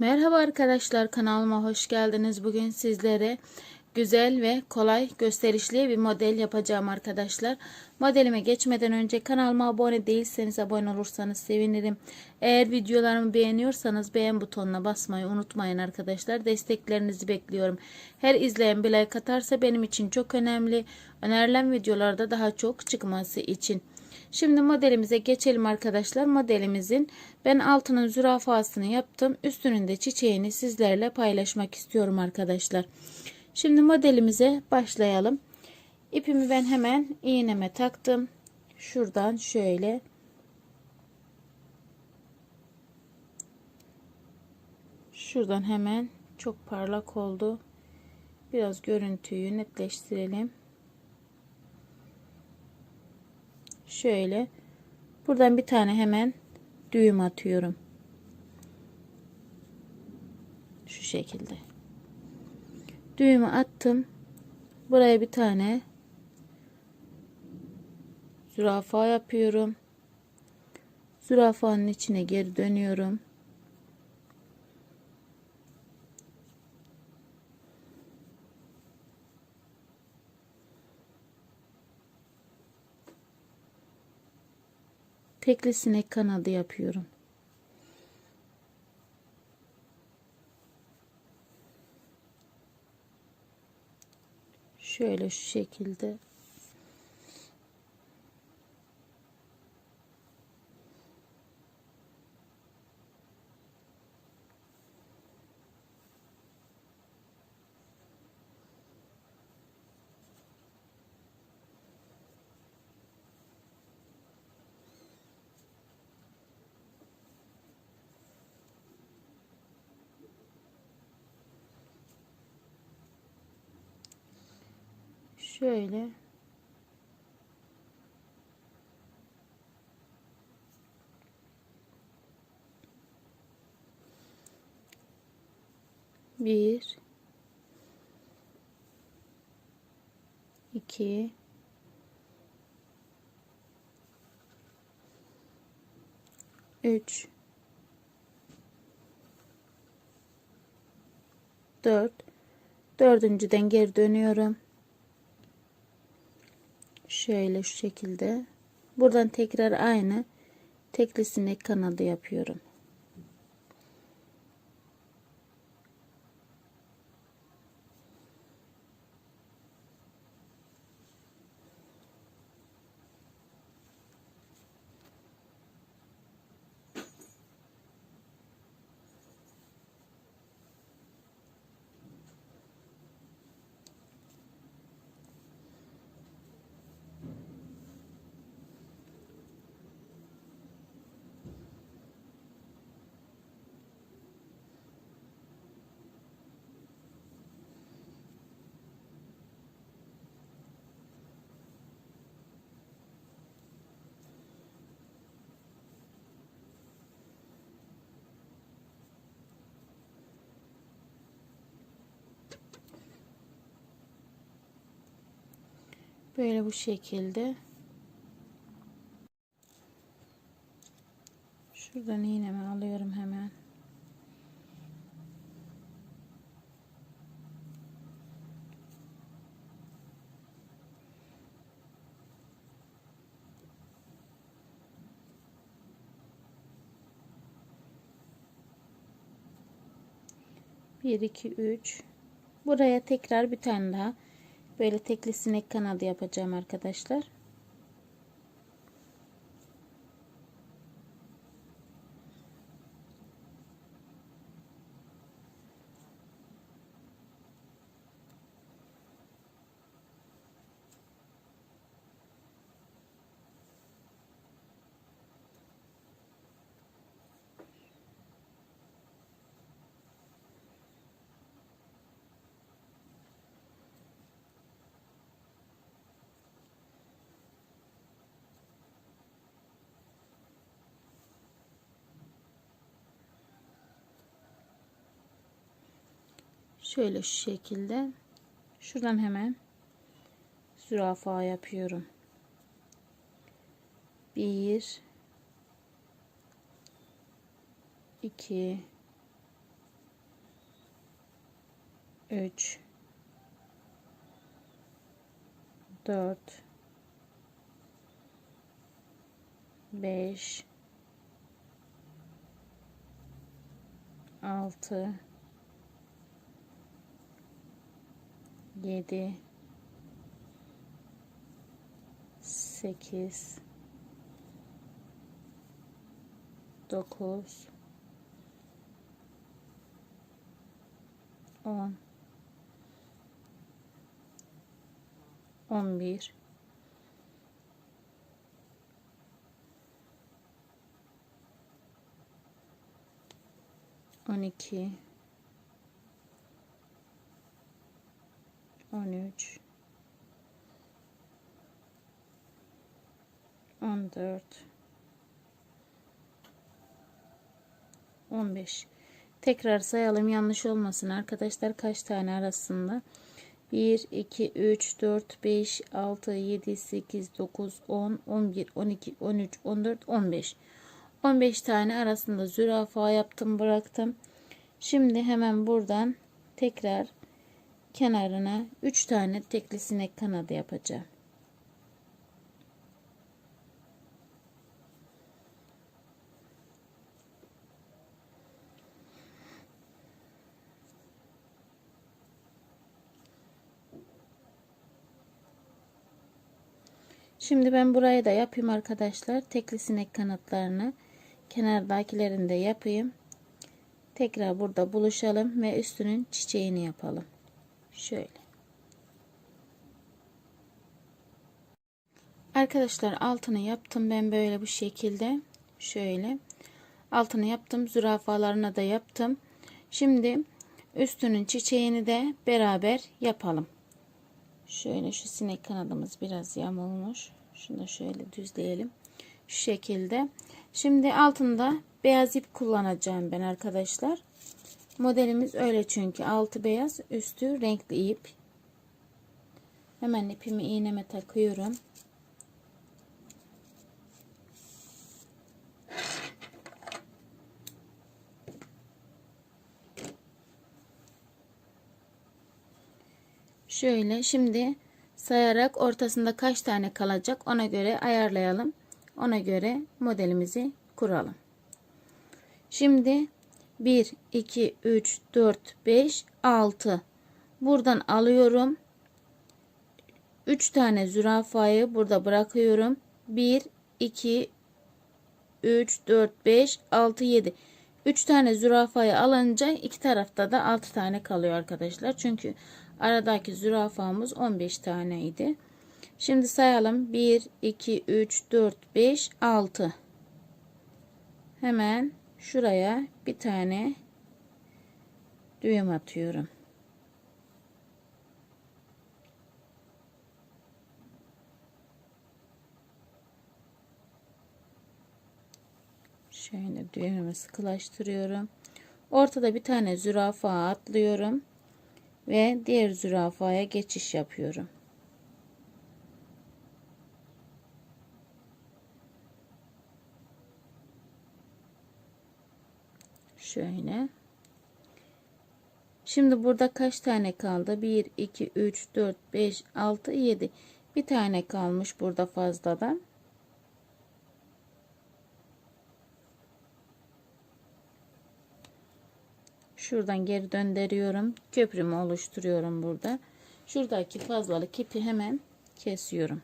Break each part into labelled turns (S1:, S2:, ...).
S1: Merhaba arkadaşlar kanalıma hoş geldiniz. Bugün sizlere güzel ve kolay gösterişli bir model yapacağım arkadaşlar. Modelime geçmeden önce kanalıma abone değilseniz abone olursanız sevinirim. Eğer videolarımı beğeniyorsanız beğen butonuna basmayı unutmayın arkadaşlar. Desteklerinizi bekliyorum. Her izleyen bir like atarsa benim için çok önemli. Önerilen videolarda daha çok çıkması için. Şimdi modelimize geçelim arkadaşlar. Modelimizin ben altının zürafasını yaptım. Üstünün de çiçeğini sizlerle paylaşmak istiyorum arkadaşlar. Şimdi modelimize başlayalım. İpimi ben hemen iğneme taktım. Şuradan şöyle Şuradan hemen çok parlak oldu. Biraz görüntüyü netleştirelim. Şöyle buradan bir tane hemen düğüm atıyorum. Şu şekilde. Düğümü attım. Buraya bir tane zürafa yapıyorum. Zürafanın içine geri dönüyorum. Tekli sinek kanadı yapıyorum. Şöyle şu şekilde şöyle. Bir. İki. Üç. Dört. Dördüncüden geri dönüyorum şöyle şu şekilde. Buradan tekrar aynı tekli sinek kanadı yapıyorum Böyle bu şekilde. Şuradan iğnemi alıyorum hemen. Bir, iki, üç. Buraya tekrar bir tane daha Böyle tekli sinek kanadı yapacağım arkadaşlar. Şöyle şu şekilde. Şuradan hemen zürafa yapıyorum. Bir, iki, 3 4 5 6 7 8 9 10 11 12 13 14 15 tekrar sayalım. Yanlış olmasın. Arkadaşlar kaç tane arasında? 1 2 3 4 5 6 7 8 9 10 11 12 13 14 15 15 tane arasında zürafa yaptım bıraktım. Şimdi hemen buradan tekrar kenarına 3 tane tekli sinek kanadı yapacağım Şimdi ben burayı da yapayım arkadaşlar. Tekli sinek kanatlarını kenardakilerini de yapayım. Tekrar burada buluşalım ve üstünün çiçeğini yapalım. Şöyle. Arkadaşlar altını yaptım ben böyle bu şekilde. Şöyle. Altını yaptım. Zürafalarına da yaptım. Şimdi üstünün çiçeğini de beraber yapalım. Şöyle şu sinek kanadımız biraz yamulmuş. Şunu da şöyle düzleyelim. Şu şekilde. Şimdi altında beyaz ip kullanacağım ben arkadaşlar. Modelimiz öyle çünkü altı beyaz üstü renkli ip. Hemen ipimi iğneme takıyorum. Şöyle şimdi sayarak ortasında kaç tane kalacak ona göre ayarlayalım. Ona göre modelimizi kuralım. Şimdi 1, 2, 3, 4, 5, 6. Buradan alıyorum. 3 tane zürafayı burada bırakıyorum. 1, 2, 3, 4, 5, 6, 7. 3 tane zürafayı alınca iki tarafta da 6 tane kalıyor arkadaşlar. Çünkü aradaki zürafamız 15 taneydi. Şimdi sayalım. 1, 2, 3, 4, 5, 6. Hemen şuraya bir tane düğüm atıyorum. Şöyle düğümümü sıkılaştırıyorum. Ortada bir tane zürafa atlıyorum ve diğer zürafaya geçiş yapıyorum. Şöyle. Şimdi burada kaç tane kaldı? 1, 2, 3, 4, 5, 6, 7. Bir tane kalmış burada fazladan. Şuradan geri döndürüyorum. Köprümü oluşturuyorum burada. Şuradaki fazlalık ipi hemen kesiyorum.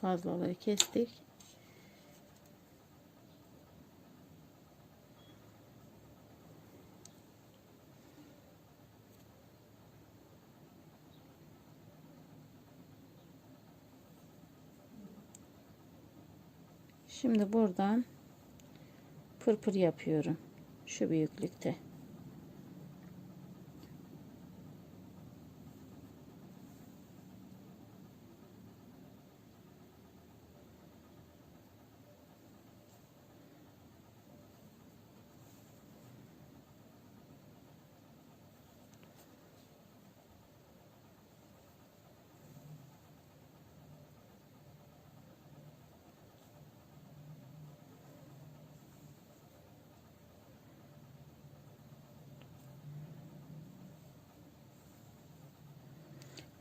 S1: Fazlalığı kestik. Şimdi buradan pırpır yapıyorum. Şu büyüklükte.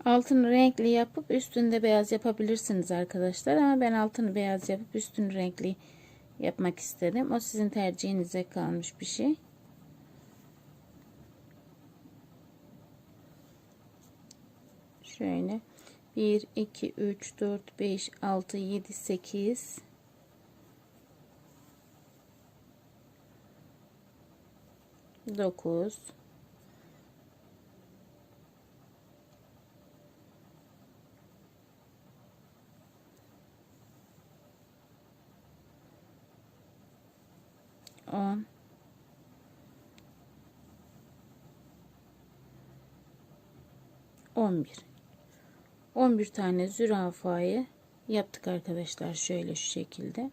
S1: Altını renkli yapıp üstünde beyaz yapabilirsiniz arkadaşlar. Ama ben altını beyaz yapıp üstünü renkli yapmak istedim. O sizin tercihinize kalmış bir şey. Şöyle 1, 2, 3, 4, 5, 6, 7, 8 9 10 11 11 tane zürafayı yaptık arkadaşlar şöyle şu şekilde.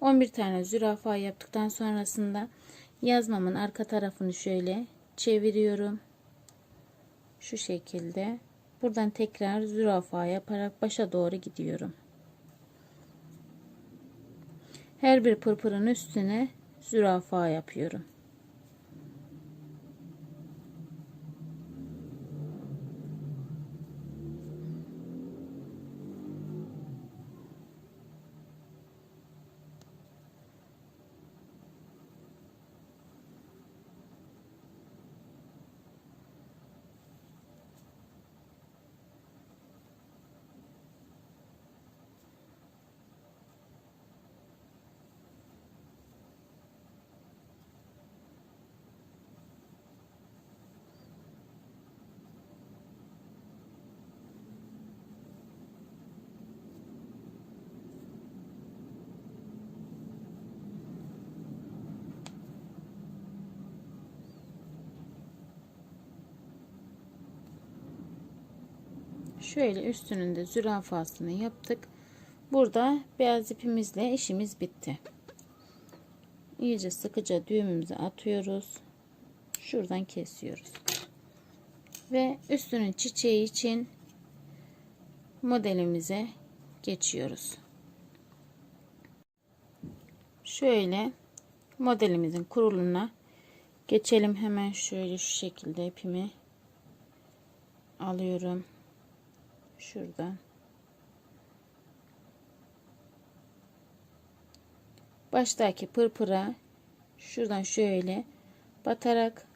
S1: 11 tane zürafa yaptıktan sonrasında yazmamın arka tarafını şöyle çeviriyorum. Şu şekilde. Buradan tekrar zürafa yaparak başa doğru gidiyorum. Her bir pırpırın üstüne zürafa yapıyorum Şöyle üstünün de zürafasını yaptık. Burada beyaz ipimizle işimiz bitti. İyice sıkıca düğümümüzü atıyoruz. Şuradan kesiyoruz. Ve üstünün çiçeği için modelimize geçiyoruz. Şöyle modelimizin kuruluna geçelim. Hemen şöyle şu şekilde ipimi alıyorum şuradan baştaki pırpıra şuradan şöyle batarak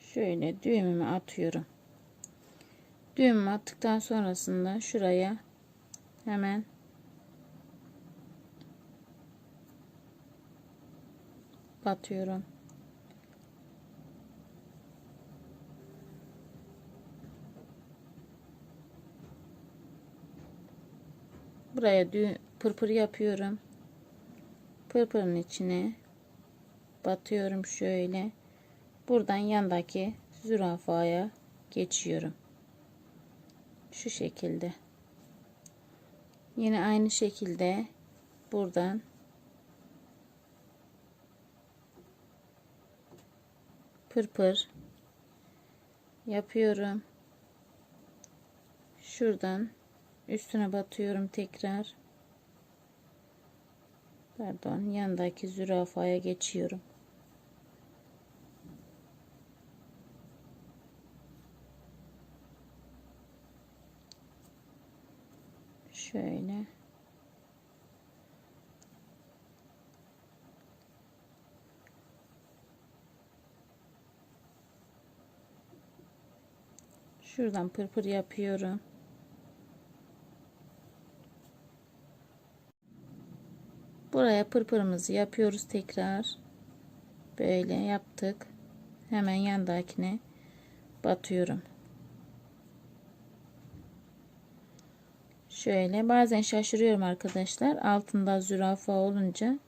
S1: şöyle düğümümü atıyorum. Düğümümü attıktan sonrasında şuraya hemen batıyorum buraya pırpır yapıyorum. Pırpırın içine batıyorum şöyle. Buradan yandaki zürafaya geçiyorum. Şu şekilde. Yine aynı şekilde buradan pırpır yapıyorum. Şuradan üstüne batıyorum tekrar. Pardon yandaki zürafaya geçiyorum. Şöyle. Şuradan pırpır yapıyorum Buraya pırpırımızı yapıyoruz tekrar. Böyle yaptık. Hemen yandakine batıyorum. Şöyle bazen şaşırıyorum arkadaşlar. Altında zürafa olunca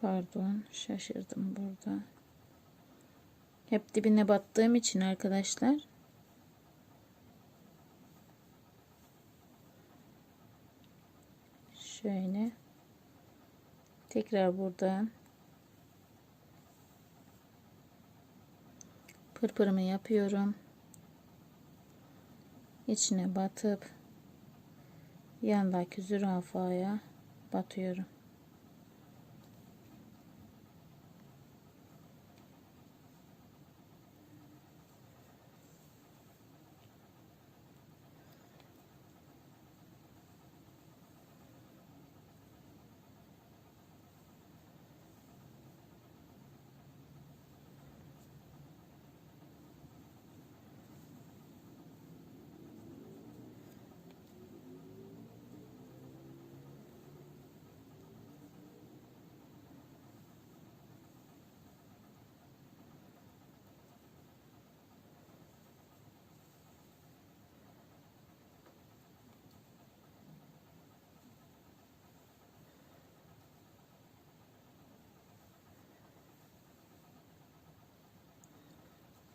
S1: Pardon şaşırdım burada. Hep dibine battığım için arkadaşlar. Şöyle. Tekrar buradan. Pırpırımı yapıyorum. İçine batıp yandaki zürafaya batıyorum.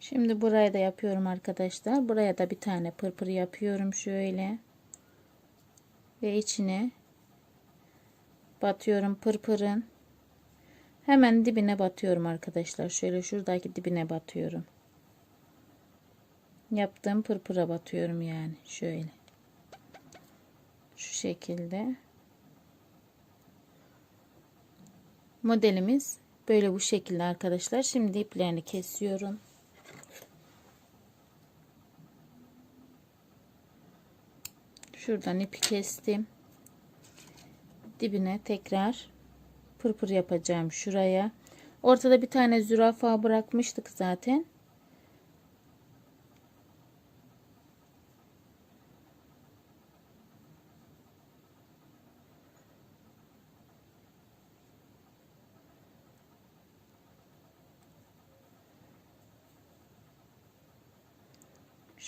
S1: Şimdi buraya da yapıyorum arkadaşlar. Buraya da bir tane pırpır yapıyorum şöyle. Ve içine batıyorum pırpırın. Hemen dibine batıyorum arkadaşlar. Şöyle şuradaki dibine batıyorum. Yaptığım pırpıra batıyorum yani. Şöyle. Şu şekilde. Modelimiz böyle bu şekilde arkadaşlar. Şimdi iplerini kesiyorum. Şuradan ipi kestim. Dibine tekrar pırpır yapacağım şuraya. Ortada bir tane zürafa bırakmıştık zaten.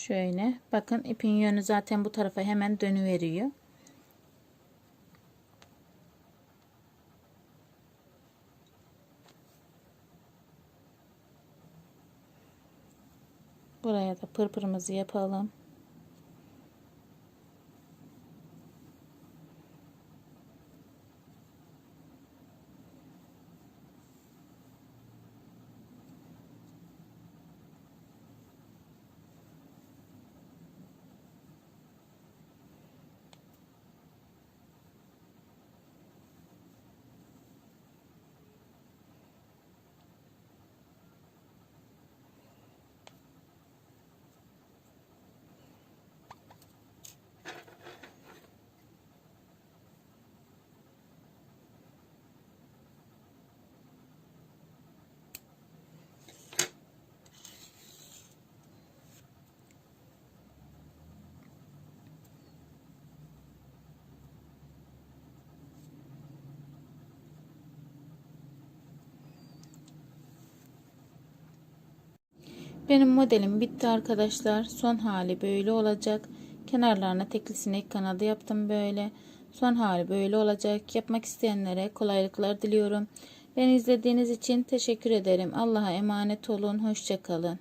S1: Şöyle bakın ipin yönü zaten bu tarafa hemen dönüveriyor. Buraya da pırpırımızı yapalım. Benim modelim bitti arkadaşlar. Son hali böyle olacak. Kenarlarına tekli sinek kanadı yaptım böyle. Son hali böyle olacak. Yapmak isteyenlere kolaylıklar diliyorum. Beni izlediğiniz için teşekkür ederim. Allah'a emanet olun. Hoşçakalın.